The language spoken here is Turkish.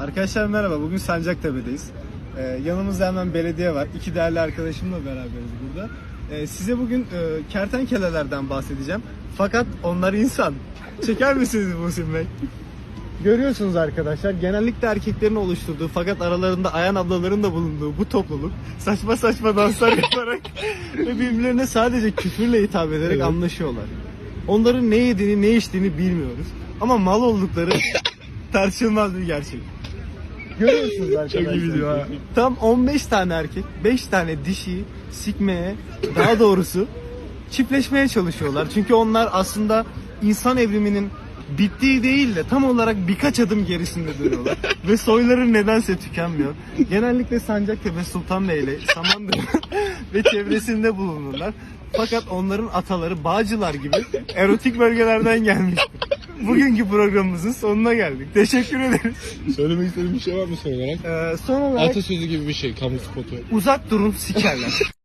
Arkadaşlar merhaba. Bugün Sancaktepe'deyiz. Ee, yanımızda hemen belediye var. İki değerli arkadaşımla beraberiz burada. Ee, size bugün e, kertenkelelerden bahsedeceğim. Fakat onlar insan. Çeker misiniz Muhsin Bey? Görüyorsunuz arkadaşlar genellikle erkeklerin oluşturduğu fakat aralarında ayan ablaların da bulunduğu bu topluluk saçma saçma danslar yaparak ve birbirlerine sadece küfürle hitap ederek Evet. anlaşıyorlar. Onların ne yediğini ne içtiğini bilmiyoruz. Ama mal oldukları tartışılmaz bir gerçek. Arkadaşlar. Çok iyi video ha. Tam 15 tane erkek, 5 tane dişi sikmeye, daha doğrusu çiftleşmeye çalışıyorlar. Çünkü onlar aslında insan evriminin bittiği değil de tam olarak birkaç adım gerisinde duruyorlar. Ve soyları nedense tükenmiyor. Genellikle Sancaktepe Sultanbeyli, Samandıra ve çevresinde bulunurlar. Fakat onların ataları Bağcılar gibi erotik bölgelerden gelmiştir. Bugünkü programımızın sonuna geldik. Teşekkür ederiz. Söylemek istediğin bir şey var mı son olarak? Ee, son olarak Atasözü gibi bir şey, kamu spotu. uzak durun sikerler.